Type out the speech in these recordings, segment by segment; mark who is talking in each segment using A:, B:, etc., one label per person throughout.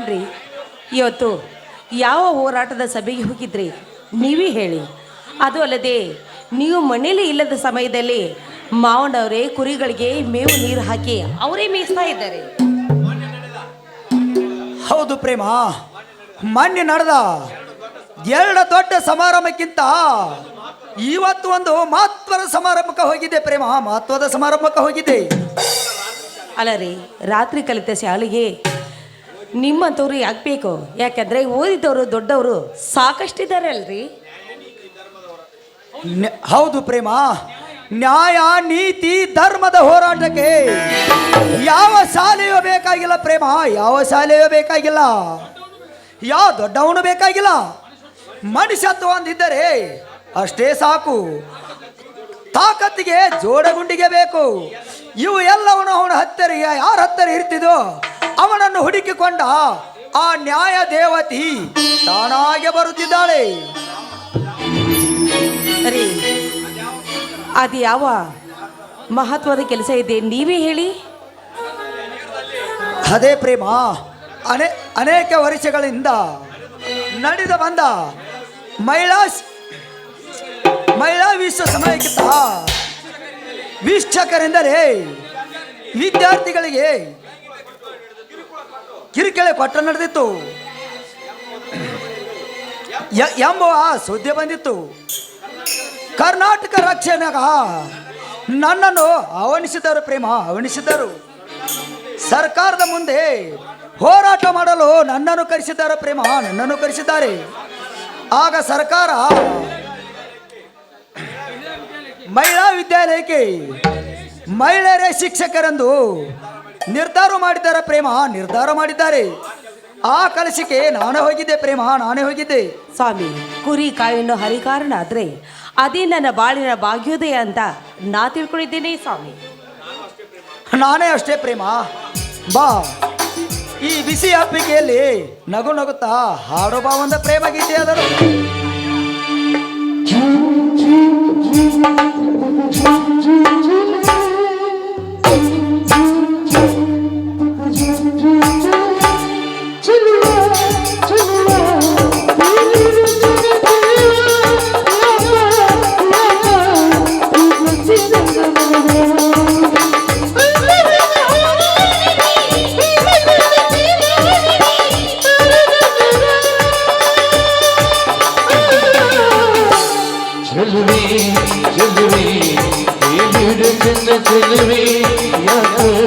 A: ಬನ್ರಿ ಇವತ್ತು ಯಾವ ಹೋರಾಟದ ಸಭೆಗೆ ಹೋಗಿದ್ರಿ? ನೀವೇ ಹೇಳಿ. ಅದು ಅಲ್ಲದೆ ನೀವು ಮನೇಲಿ ಇಲ್ಲದ ಸಮಯದಲ್ಲಿ ಮಾವನವರೇ ಕುರಿಗಳಿಗೆ ಮೇವು ನೀರು ಹಾಕಿ ಅವರೇ ಮೇಯಿಸ್ತಾ ಇದ್ದಾರೆ.
B: ಹೌದು ಪ್ರೇಮ. ಮಾನ್ಯ ನಡೆದ ಎರಡು ದೊಡ್ಡ ಸಮಾರಂಭಕ್ಕಿಂತ ಇವತ್ತು ಒಂದು ಮಹತ್ವದ ಸಮಾರಂಭಕ್ಕೆ ಹೋಗಿದ್ದೆ ಪ್ರೇಮ. ಮಹತ್ವದ ಸಮಾರಂಭಕ್ಕೆ ಹೋಗಿದ್ದೆ
A: ಅಲ್ಲ ರೀ ರಾತ್ರಿ ಕಲಿತ ಶಾಲೆಗೆ ನಿಮ್ಮಂಥವ್ರು ಯಾಕೆ ಬೇಕು? ಯಾಕಂದ್ರೆ ಓದಿದವರು, ದೊಡ್ಡವರು ಸಾಕಷ್ಟಿದ್ದಾರೆ ಅಲ್ರಿ
B: ಹೌದು ಪ್ರೇಮ. ನ್ಯಾಯ, ನೀತಿ, ಧರ್ಮದ ಹೋರಾಟಕ್ಕೆ ಯಾವ ಶಾಲೆಯೂ ಬೇಕಾಗಿಲ್ಲ ಪ್ರೇಮ. ಯಾವ ಶಾಲೆಯೂ ಬೇಕಾಗಿಲ್ಲ. ಯಾವ ದೊಡ್ಡವನು ಬೇಕಾಗಿಲ್ಲ. ಮನುಷ್ಯತ್ವ ಒಂದಿದ್ದರೆ ಅಷ್ಟೇ ಸಾಕು. ತಾಕತ್ತಿಗೆ ಜೋಡಗುಂಡಿಗೆ ಬೇಕು. ಇವು ಎಲ್ಲವನು ಅವನ ಹತ್ತಿರ, ಯಾರ ಹತ್ತಿರ ಇರ್ತಿದೋ ಅವನನ್ನು ಹುಡುಕಿಕೊಂಡ ಆ ನ್ಯಾಯ ದೇವತಿ ತಾನಾಗೆ ಬರುತ್ತಿದ್ದಾಳೆ.
A: ರೀ ಅದು ಯಾವ ಮಹತ್ವದ ಕೆಲಸ ಇದೆ ನೀವೇ ಹೇಳಿ?
B: ಅದೇ ಪ್ರೇಮ ಅನೇ ಅನೇಕ ವರ್ಷಗಳಿಂದ ನಡೆದು ಬಂದ ಮಹಿಳಾ ಮಹಿಳಾ ವಿಶ್ವ ಸಮಯಕ್ಕಿಂತ ವೀಕ್ಷಕರೆಂದರೆ ವಿದ್ಯಾರ್ಥಿಗಳಿಗೆ ಕಿರಿಕಿರಿ ಕೊಟ್ಟ ನಡೆದಿತ್ತು. ಎಂಬ ಸುದ್ದಿ ಬಂದಿತ್ತು. ಕರ್ನಾಟಕ ರಕ್ಷಣೆಗ ನನ್ನನ್ನು ಅವನಿಸಿದರು ಪ್ರೇಮ ಅವಣಿಸಿದರು ಸರ್ಕಾರದ ಮುಂದೆ ಹೋರಾಟ ಮಾಡಲು ನನ್ನನ್ನು ಕರೆಸಿದ್ದಾರೆ, ಪ್ರೇಮ ನನ್ನನ್ನು ಕರೆಸಿದ್ದಾರೆ. ಆಗ ಸರ್ಕಾರ ಮಹಿಳಾ ವಿದ್ಯಾಲಯಕ್ಕೆ ಮಹಿಳೆಯರೇ ಶಿಕ್ಷಕರೆಂದು ನಿರ್ಧಾರ ಮಾಡಿದ್ದಾರೆ ಪ್ರೇಮ ನಿರ್ಧಾರ ಮಾಡಿದ್ದಾರೆ ಆ ಕಲಸಿಕೆ ನಾನೇ ಹೋಗಿದ್ದೆ ಪ್ರೇಮ ನಾನೇ ಹೋಗಿದ್ದೆ
A: ಸ್ವಾಮಿ ಕುರಿ ಕಾಯನ್ನು ಹರಿಕಾರಣ ಆದ್ರೆ ಅದೇ ನನ್ನ ಬಾಳಿನ ಭಾಗ್ಯೋದಯ ಅಂತ ನಾ ತಿಳ್ಕೊಂಡಿದ್ದೇನೆ ಸ್ವಾಮಿ
B: ನಾನೇ ಅಷ್ಟೇ ಪ್ರೇಮ ಬಾ ಈ ಬಿಸಿ ಅಪ್ಪಿಗೆಯಲ್ಲಿ ನಗು ನಗುತ್ತಾ ಹಾಡೋ ಬಾ ಒಂದ ಪ್ರೇಮ ಗೀತೆ ಆದರು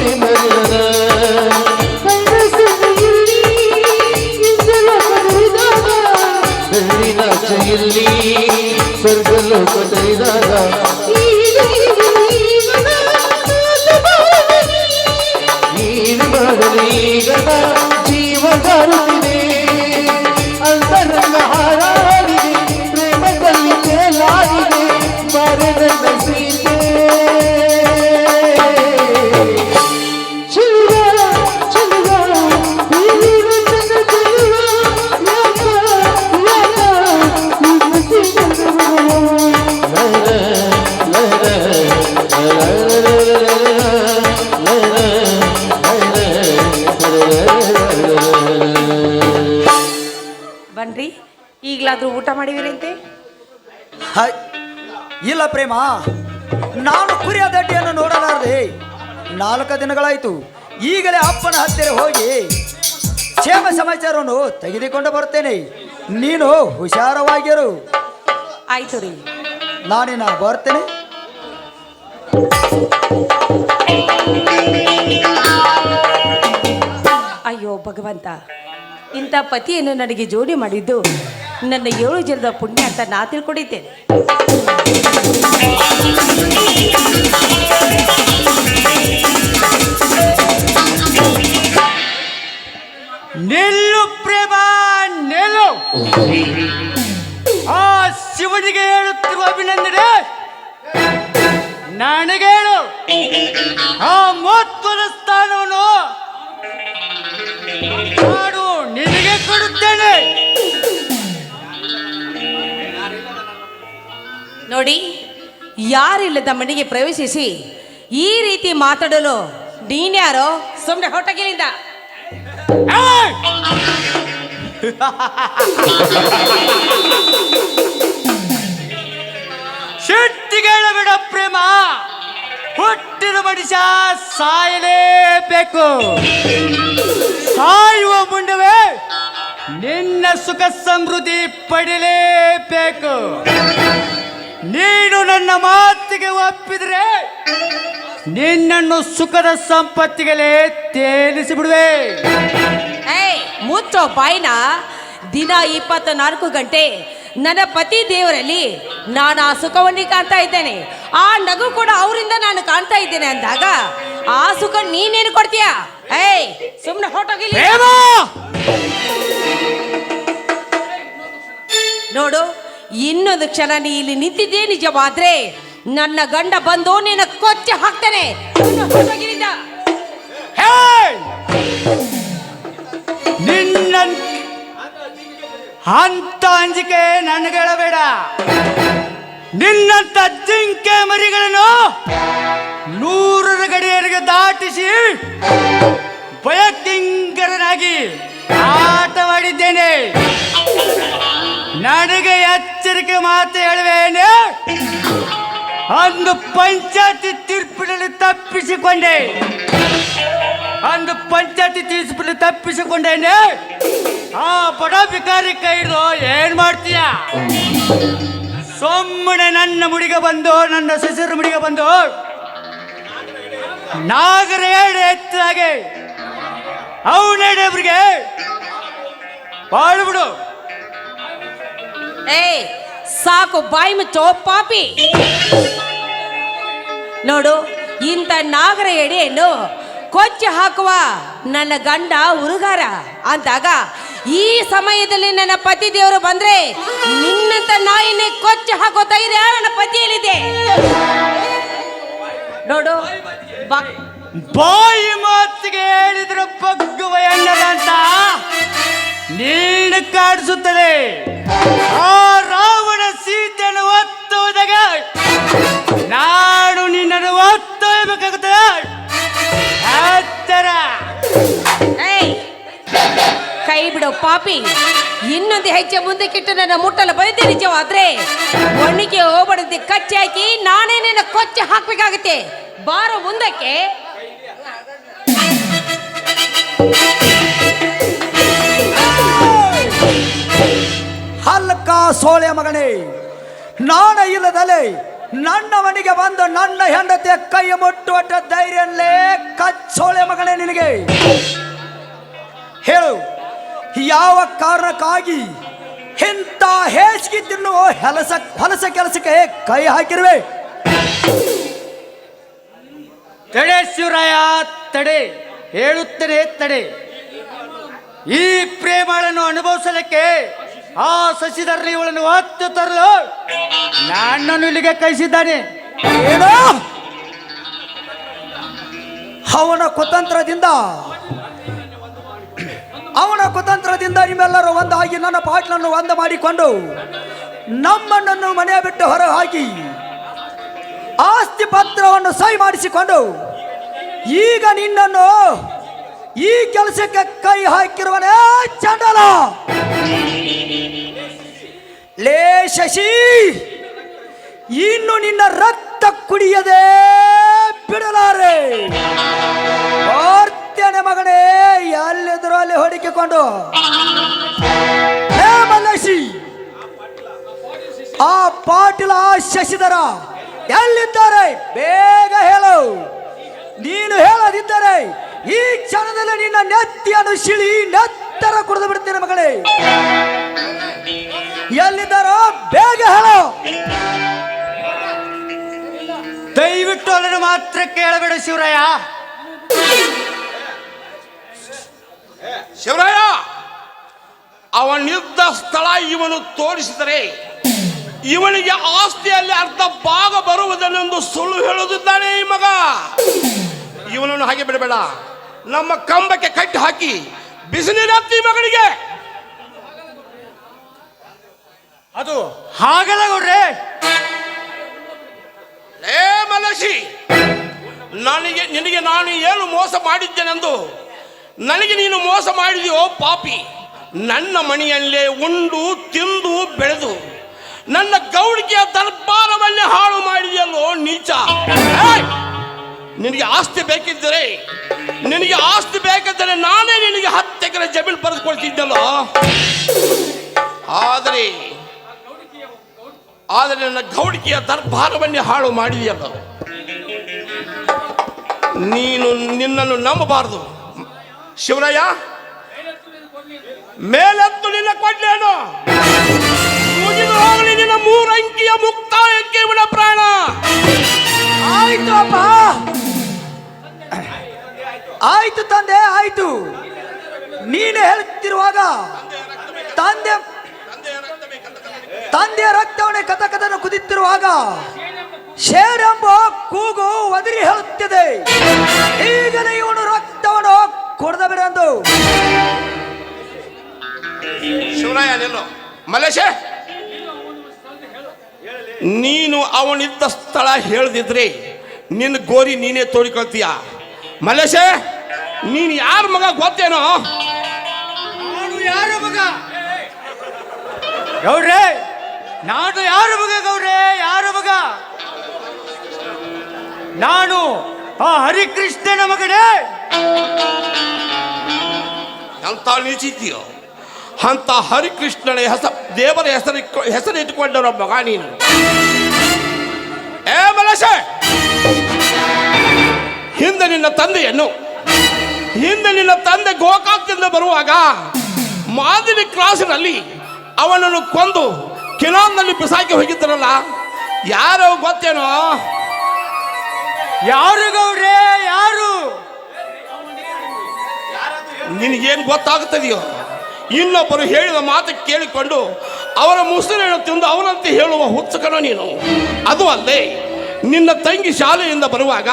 C: ಮನದಲ್ಲಿ
B: ಪ್ರೇಮ ನಾನು ಕುರಿಯ ದಡ್ಡಿಯನ್ನು ನೋಡಲಾರದೆ ನಾಲ್ಕು ದಿನಗಳಾಯ್ತು ಈಗಲೇ ಅಪ್ಪನ ಹತ್ತಿರ ಹೋಗಿ ಕ್ಷೇಮ ಸಮಾಚಾರವನ್ನು ತೆಗೆದುಕೊಂಡು ಬರ್ತೇನೆ ನೀನು ಹುಷಾರವಾಗಿರು.
A: ಆಯ್ತು ರೀ.
B: ನಾನಿನ ಬರ್ತೇನೆ.
A: ಅಯ್ಯೋ ಭಗವಂತ ಇಂಥ ಪತಿಯನ್ನು ನನಗೆ ಜೋಡಿ ಮಾಡಿದ್ದು ನನ್ನ ಏಳು ಜನದ ಪುಣ್ಯ ಅಂತ ನಾ ತಿಳ್ಕೊಂಡಿದ್ದೇನೆ.
D: ನಿಲ್ಲು ಪ್ರೇಮ, ನಿಲ್ಲು. ಆ ಶಿವನಿಗೆ ಹೇಳುತ್ತಿರುವ ಅಭಿನಂದನೆ. ನನಗೆ ಹೇಳು. ಆ ಮಹತ್ವದ ಸ್ಥಾನವನ್ನು ನಾನು ನಿನಗೆ ಕೊಡುತ್ತೇನೆ.
A: ನೋಡಿ ಯಾರಿಲ್ಲದ ಮನೆಗೆ ಪ್ರವೇಶಿಸಿ ಈ ರೀತಿ ಮಾತಾಡಲು ನೀನ್ಯಾರೋ ಸುಮ್ಮನೆ ಹೊಟ್ಟಗಿಲಿಂದ
D: ಶೆಟ್ಟಿಗಳ ಬಿಡ ಪ್ರೇಮ. ಹುಟ್ಟಿದ ಮನುಷ್ಯ ಸಾಯಲೇಬೇಕು. ಸಾಯುವ ಮುಂಡವೇ ನಿನ್ನ ಸುಖ ಸಮೃದ್ಧಿ ಪಡೆಯಲೇಬೇಕು ನೀನು ನನ್ನ ಮಾತಿಗೆ ಒಪ್ಪಿದ್ರೆ ನಿನ್ನನ್ನು ಸುಖದ ಸಂಪತ್ತಿಗಳೇ ತೇಲಿಸಿ ಬಿಡುವೆ
A: ಏಯ್ ಮುಚ್ಚೋ ಬಾಯ್ನ. ದಿನ ಇಪ್ಪತ್ತ ನಾಲ್ಕು ಗಂಟೆ. ನನ್ನ ಪತಿ ದೇವರಲ್ಲಿ ನಾನು ಆ ಸುಖವನ್ನೇ ಕಾಣ್ತಾ ಇದ್ದೇನೆ. ಆ ನಗು ಕೂಡ ಅವರಿಂದ ನಾನು ಕಾಣ್ತಾ ಇದ್ದೇನೆ ಅಂದಾಗ ಆ ಸುಖ ನೀನೇನು ಕೊಡ್ತೀಯ? ಏಯ್ ಸುಮ್ಮನೆ ಹೊಟ್ಟೋಗಿಲ್ಲ ನೋಡು ಇನ್ನೊಂದು ಕ್ಷಣ ನೀ ಇಲ್ಲಿ ನಿಂತಿದ್ದೇ ನಿಜವಾದ್ರೆ? ನನ್ನ ಗಂಡ ಬಂದು ನಿನ್ನ ಕೊಚ್ಚಿ ಹಾಕ್ತಾನೆ!
D: ನಿನ್ನ ಅಂತ ಅಂಜಿಕೆ ನನಗೆ ಗೆಳಬೇಡ ನಿನ್ನಂತ ಜಿಂಕೆ ಮರಿಗಳನ್ನು ನೂರರ ಗಡಿಯರಿಗೆ ದಾಟಿಸಿ ಭಯಕಿಂಕರನಾಗಿ ಆಟವಾಡಿದ್ದೇನೆ. ನನಗೆ ಎಚ್ಚರಿಕೆ ಮಾತು ಹೇಳುವೇನೆ. ಅಂದು ಪಂಚಾಯತಿ ತೀರ್ಪಿನಲ್ಲಿ ತಪ್ಪಿಸಿಕೊಂಡೆ. ಅಂದು ಪಂಚಾಯತಿ ತೀರ್ಪಿನಲ್ಲಿ ತಪ್ಪಿಸಿಕೊಂಡೇನೆ. ಆ ಬಡ ಬಿಕಾರಿ ಕೈಲು ಏನ್ ಮಾಡ್ತೀಯ? ಸುಮ್ಮನೆ ನನ್ನ ಮುಡಿಗೆ ಬಂದು, ನನ್ನ ಸಸಿರು ಮುಡಿಗೆ ಬಂದು. ನಾಗರ ಹೇಳಿ ಎತ್ತಾಗೆ ಅವನೇಡಬ್ರಿಗೆ ಬಾಳ್ಬಿಡು
A: ಏಯ್, ಸಾಕು ಬಾಯಿ ಮುಚ್ಚೋ ಪಾಪಿ. ನೋಡು, ಇಂಥ ನಾಗರ ಎಡೆಯನ್ನು ಕೊಚ್ಚಿ ಹಾಕುವ ನನ್ನ ಗಂಡ ಹುರುಗಾರ. ಅಂದಾಗ, ಈ ಸಮಯದಲ್ಲಿ ನನ್ನ ಪತಿ ದೇವರು ಬಂದ್ರೆ ನಿನ್ನಂತ ನಾಯಿನೇ ಕೊಚ್ಚಿ ಹಾಕೋ ಧೈರ್ಯ ನನ್ನ ಪತಿಯಲ್ಲಿದೆ. ನೋಡು
D: ಬಾಯಿ ಮಾತಿಗೆ ಹೇಳಿದ್ರು ಬಗ್ಗುವ ಎಣ್ಣದಂತ. ನೀನು ಕಾಡಿಸುತ್ತದೆ ಆ ರಾವಣ ಸೀತೆಯನ್ನು ಒತ್ತುವುದಾಗ ನಾನು ನಿನ್ನನ್ನು ಒತ್ತೊಯ್ಬೇಕಾಗುತ್ತದೆ ಹತ್ತರ
A: ಕೈ ಬಿಡು ಪಾಪಿ. ಇನ್ನೊಂದು ಹೆಜ್ಜೆ ಮುಂದಕ್ಕಿಟ್ಟು ನನ್ನ ಮುಟ್ಟಲು ಬಂದಿದ್ದೆ ನಿಜವಾದ್ರೆ. ಒಣಗಿ ಹೋಗ್ಬಡದೆ ಕಚ್ಚಿ ಹಾಕಿ ನಾನೇ ನಿನ್ನ ಕೊಚ್ಚಿ ಹಾಕ್ಬೇಕಾಗತ್ತೆ. ಬಾರೋ ಮುಂದಕ್ಕೆ
B: ಸೋಳೆ ಮಗನೇ, ನಾಣ ನನ್ನ ಮನೆಗೆ ಬಂದು ನನ್ನ ಹೆಂಡತಿಯ ಕೈ ಮುಟ್ಟುವ ಧೈರ್ಯಲ್ಲೇ ಕಚ್ಚೋಳೆ ಮಗನೇ ನಿನಗೆ. ಹೇಳು, ಯಾವ ಕಾರಣಕ್ಕಾಗಿ ಇಂಥ ಹೇಸಿಗೆ ತಿನ್ನುವ ಹೊಲಸ ಹೊಲಸ ಕೆಲಸಕ್ಕೆ ಕೈ ಹಾಕಿರುವೆ?
D: ತಡೆ ಶಿವರಾಯ, ತಡೆ ಹೇಳುತ್ತೇನೆ ತಡೆ. ಈ ಪ್ರೇಮಗಳನ್ನು ಅನುಭವಿಸಲಿಕ್ಕೆ ಆ ಶಶಿಧರ್ಲಿ ಇವಳನ್ನು ಹೊತ್ತು ತರಲು ನಾಣ್ಣನು ಇಲ್ಲಿಗೆ ಕಳಿಸಿದ್ದಾನೆ.
B: ಏನು? ಅವನ ಕುತಂತ್ರದಿಂದ ಅವನ ಕುತಂತ್ರದಿಂದ ನಿಮ್ಮೆಲ್ಲರೂ ಒಂದಾಗಿ ನನ್ನ ಪಾಟ್ಲನ್ನು ಒಂದ ಮಾಡಿಕೊಂಡು ನಮ್ಮಣ್ಣನ್ನು ಮನೆ ಬಿಟ್ಟು ಹೊರ ಹಾಕಿ ಆಸ್ತಿ ಪತ್ರವನ್ನು ಸಹಿ ಮಾಡಿಸಿಕೊಂಡು ಈಗ ನಿನ್ನನ್ನು ಈ ಕೆಲಸಕ್ಕೆ ಕೈ ಹಾಕಿರುವನೇ ಚಂಡಲ. ಲೇ ಶಶಿ, ಇನ್ನು ನಿನ್ನ ರಕ್ತ ಕುಡಿಯದೆ ಬಿಡಲಾರೆ. ಬರ್ತೇನೆ ಮಗನೇ ಎಲ್ಲಿದ್ರು ಅಲ್ಲಿ ಹೊಡಿಕೊಂಡು ಹೇ ಮಲ್ಲೇಶಿ, ಆ ಪಾಟೀಲ, ಆ ಶಶಿಧರ ಎಲ್ಲಿದ್ದಾರೆ? ಬೇಗ ಹೇಳು. ನೀನು ಹೇಳದಿದ್ದರೆ ಈ ಕ್ಷಣದಲ್ಲಿ ನಿನ್ನ ನೆತ್ತಿಯನ್ನು ಶಿಳಿ ನೆತ್ತರ ಕುಡಿದು ಬಿಡ್ತೀನಿ ಮಗಳೇ. ಎಲ್ಲಿದ್ದಾರೋ ಬೇಗ ಹೇಳೋ.
D: ದಯವಿಟ್ಟು ಅದನ್ನು ಮಾತ್ರ ಕೇಳಬೇಡ ಶಿವರಾಯ.
E: ಶಿವರಾಯ ಅವನಿದ್ದ ಸ್ಥಳ ಇವನು ತೋರಿಸಿದರೆ ಇವನಿಗೆ ಆಸ್ತಿಯಲ್ಲಿ ಅರ್ಧ ಭಾಗ ಬರುವುದನ್ನೆಂದು ಸುಳ್ಳು ಹೇಳುತ್ತಿದ್ದಾನೆ ಈ ಮಗ. ಇವನನ್ನು ಹಾಗೆ ಬಿಡಬೇಡ. ನಮ್ಮ ಕಂಬಕ್ಕೆ ಕಟ್ಟಿ ಹಾಕಿ ಬಿಸಿನೀರು ಹತ್ತಿ ಈ ಮಗನಿಗೆ
D: ಅದು ಹಾಗಲ್ಲ ಗೌಡ್ರೆ.
E: ಏ ಮಲಸಿ ನನಗೆ ನಿನಗೆ ನಾನು ಏನು ಮೋಸ ಮಾಡಿದ್ದೇನೆಂದು ನನಗೆ ನೀನು ಮೋಸ ಮಾಡಿದೆಯೋ ಪಾಪಿ. ನನ್ನ ಮನೆಯಲ್ಲೇ ಉಂಡು ತಿಂದು ಬೆಳೆದು ನನ್ನ ಗೌಡಿಕೆಯ ದರ್ಬಾರವನ್ನೇ ಹಾಳು ಮಾಡಿದೆಯಲ್ಲೋ ನೀಚ! ನಿನಗೆ ಆಸ್ತಿ ಬೇಕಿದ್ದರೆ, ನಿನಗೆ ಆಸ್ತಿ ಬೇಕಿದ್ದರೆ ನಾನೇ ನಿನಗೆ ಹತ್ತು ಎಕರೆ ಜಮೀನು ಪಡೆದುಕೊಳ್ತಿದ್ದಲ್ಲ ಆದರೆ ಆದರೆ ನನ್ನ ಗೌಡಿಕೆಯ ದರ್ಬಾರವನ್ನೇ ಹಾಳು ಮಾಡಿದೆಯಲ್ಲ? ನೀನು ನಿನ್ನನ್ನು ನಂಬಬಾರದು. ಶಿವರಾಯ, ಮೇಲೆತ್ತು ನಿನ್ನ ಕೊಡ್ಲೇನು? ಹೋಗಲಿ ನಿನ್ನ
B: ಆಯ್ತು ತಂದೆ, ಆಯ್ತು. ನೀನು ಹೇಳ್ತಿರುವಾಗ ತಂದೆ ತಂದೆಯ ರಕ್ತವನ್ನೇ ಕಥ ಕಥನ ಕುದಿತಿರುವಾಗ ಶೇರೆಂಬ ಕೂಗು ಒದರಿ ಹೇಳುತ್ತಿದೆ. ಈಗಲೇ ಇವನು ರಕ್ತವನ್ನು ಕೊಡದ ಬಿಡಂದು
E: ಶಿವರಾಯ ಮಲೇಶ ನೀನು ಅವನಿದ್ದ ಸ್ಥಳ ಹೇಳ್ದಿದ್ರೆ ನಿನ್ನ ಗೋರಿ ನೀನೇ ತೋಡಿಕೊಳ್ತೀಯ? ಮಲೇಶ ನೀನು ಯಾರ ಮಗ ಗೊತ್ತೇನೋ?
D: ನಾನು ಯಾರ ಮಗ? ಗೌಡ್ರೆ! ನಾನು ಯಾರ ಮಗ ಗೌಡ್ರೆ? ಯಾರ ಮಗ? ನಾನು ಆ ಹರಿಕೃಷ್ಣನ ಮಗನೇ!
E: ಅಂತ ನಿಲ್ಸಿದ್ದೀಯೋ ಅಂತ ಹರಿಕೃಷ್ಣನ ಹೆಸ ದೇವರ ಹೆಸರು ಹೆಸರಿಟ್ಟುಕೊಂಡವರ ಮಗ ನೀನು. ಹಿಂದೆ ನಿನ್ನ ತಂದೆಯನ್ನು ಹಿಂದೆ ನಿನ್ನ ತಂದೆ ಗೋಕಾಕ್ದಿಂದ ಬರುವಾಗ ಮಾದಿನಿ ಕ್ರಾಸಿನಲ್ಲಿ ಅವನನ್ನು ಕೊಂದು ಕಿಲಾಂನಲ್ಲಿ ಬಿಸಾಕಿ ಹೋಗಿದ್ದರಲ್ಲ ಯಾರೋ ಗೊತ್ತೇನೋ?
D: ಯಾರು ಗೌರೇ ಯಾರು?
E: ನಿನಗೇನು ಗೊತ್ತಾಗುತ್ತದೆಯೋ? ಇನ್ನೊಬ್ಬರು ಹೇಳಿದ ಮಾತು ಕೇಳಿಕೊಂಡು ಅವರ ಮುಸುರೆಯನ್ನು ತಿಂದು ಅವನಂತೆ ಹೇಳುವ ಹುಚ್ಚಕನ ನೀನು. ಅದು ಅಲ್ಲದೆ ನಿನ್ನ ತಂಗಿ ಶಾಲೆಯಿಂದ ಬರುವಾಗ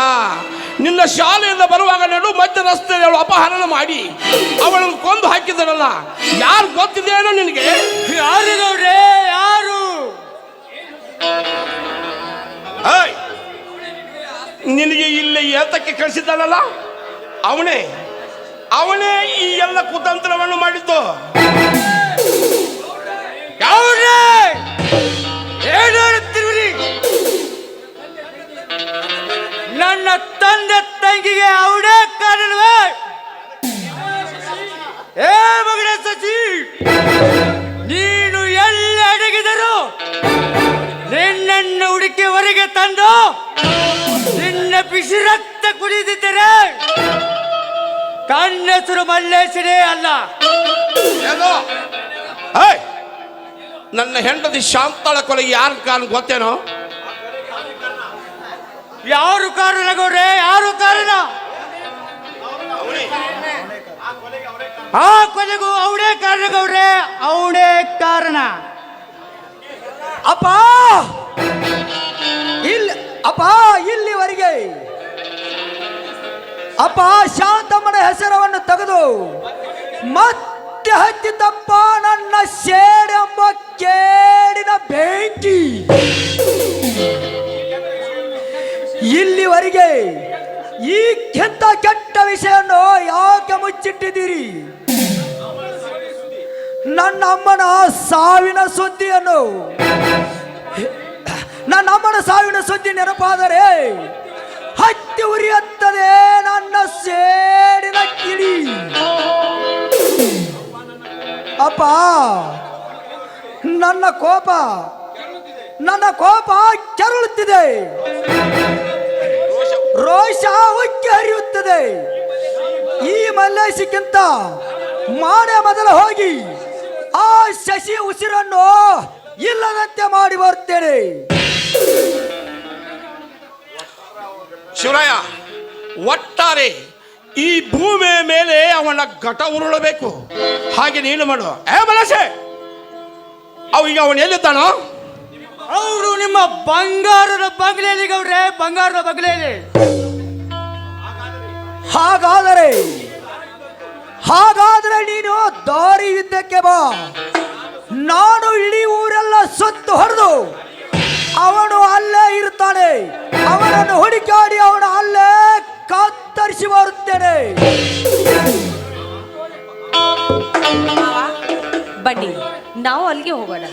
E: ನಿನ್ನ ಶಾಲೆಯಿಂದ ಬರುವಾಗ ನಡು ಮಧ್ಯ ರಸ್ತೆಯಲ್ಲಿ ಅವಳು ಅಪಹರಣ ಮಾಡಿ ಅವಳನ್ನು ಕೊಂದು ಹಾಕಿದರಲ್ಲ ಯಾರು ಗೊತ್ತಿದೆಯೇನೋ ನಿನಗೆ?
D: ಯಾರು!
E: ನಿನಗೆ ಇಲ್ಲಿ ಏತಕ್ಕೆ ಕಳಿಸಿದ್ದಾನಲ್ಲ? ಅವನೇ ಅವನೇ ಈ ಎಲ್ಲ ಕುತಂತ್ರವನ್ನು ಮಾಡಿದ್ದು.
D: ನನ್ನ ತಂದೆ ತಂಗಿಗೆ ಅವಡೇ ಕಾರಣವೇ? ಏ ಮಗನ ಸಚಿ, ನೀನು ಎಲ್ಲಿ ಅಡಗಿದರು ನಿನ್ನನ್ನು ಹುಡುಕಿ ಹೊರಗೆ ತಂದು ನಿನ್ನ ಬಿಸಿರತ್ತ ಕುಡಿದಿದ್ದರೆ ಕಣ್ಣೆಸರು ಮಲ್ಲೇಶನೇ ಅಲ್ಲ!
E: ನನ್ನ ಹೆಂಡತಿ ಶಾಂತಳ ಕೊಲೆಗೆ ಯಾರ ಕಾರಣ ಗೊತ್ತೇನೋ?
D: ಯಾರು ಕಾರಣ ಗೌಡ್ರೆ? ಯಾರು ಕಾರಣ? ಆ ಕೊನೆಗೂ ಅವಳೇ ಕಾರಣ ಗೌಡ್ರೆ. ಅವಳೇ ಕಾರಣ.
B: ಅಪ್ಪ! ಇಲ್ಲಿ ಅಪ್ಪ, ಇಲ್ಲಿವರೆಗೆ. ಅಪ್ಪ, ಶಾಂತಮ್ಮನ ಹೆಸರವನ್ನು ತೆಗೆದು ಮತ್ತೆ ಹತ್ತಿದ್ದಪ್ಪ ನನ್ನ ಶೇಡೆಂಬ ಕೇಡಿನ ಬೆಂಕಿ ಇಲ್ಲಿವರೆಗೆ ಈ ಕೆಂತ ಕೆಟ್ಟ ವಿಷಯವನ್ನು ಯಾಕೆ ಮುಚ್ಚಿಟ್ಟಿದ್ದೀರಿ? ನನ್ನ ಅಮ್ಮನ ಸಾವಿನ ಸುದ್ದಿಯನ್ನು ನನ್ನ ಅಮ್ಮನ ಸಾವಿನ ಸುದ್ದಿ ನೆನಪಾದರೆ ಹತ್ತಿ ಉರಿಯುತ್ತದೆ ನನ್ನ ಸೇಡಿನ ಕಿಡಿ. ಅಪ್ಪ, ನನ್ನ ಕೋಪ ನನ್ನ ಕೋಪ ಕೆರಳುತ್ತಿದೆ. ರೋಷ ಉಕ್ಕಿ ಹರಿಯುತ್ತದೆ. ಈ ಮಲ್ಲೇಶಕ್ಕಿಂತ ಮಾಡೆ ಮೊದಲು ಹೋಗಿ ಆ ಶಶಿ ಉಸಿರನ್ನು ಇಲ್ಲದಂತೆ ಮಾಡಿ ಬರ್ತೇನೆ
E: ಶಿವರಾಯ, ಒಟ್ಟಾರೆ ಈ ಭೂಮಿಯ ಮೇಲೆ ಅವನ ಘಟ ಉರುಳಬೇಕು. ಹಾಗೆ ನೀನು ಮಾಡು. ಏ ಮನಸೆ ಅವ ಈಗ ಅವನು ಎಲ್ಲಿದ್ದಾನೋ?
D: ಅವರು ನಿಮ್ಮ ಬಂಗಾರದ ಬಂಗ್ಲೆಯಲ್ಲಿ ಗೌಡ್ರೆ ಬಂಗಾರದ ಬಗಲೇಲಿ
B: ಹಾಗಾದರೆ ಹಾಗಾದರೆ ನೀನು ದಾರಿ ಯುದ್ಧಕ್ಕೆ ಬಾ. ನಾನು ಇಡೀ ಊರೆಲ್ಲ ಸುತ್ತು ಹೊಡೆದು ಅವನು ಅಲ್ಲೇ ಇರ್ತಾನೆ ಅವನನ್ನು ಹುಡುಕಾಡಿ ಅವನು ಅಲ್ಲೇ ಕತ್ತರಿಸಿ ಬರುತ್ತೇನೆ
A: ಬನ್ನಿ ನಾವು ಅಲ್ಲಿಗೆ ಹೋಗೋಣ.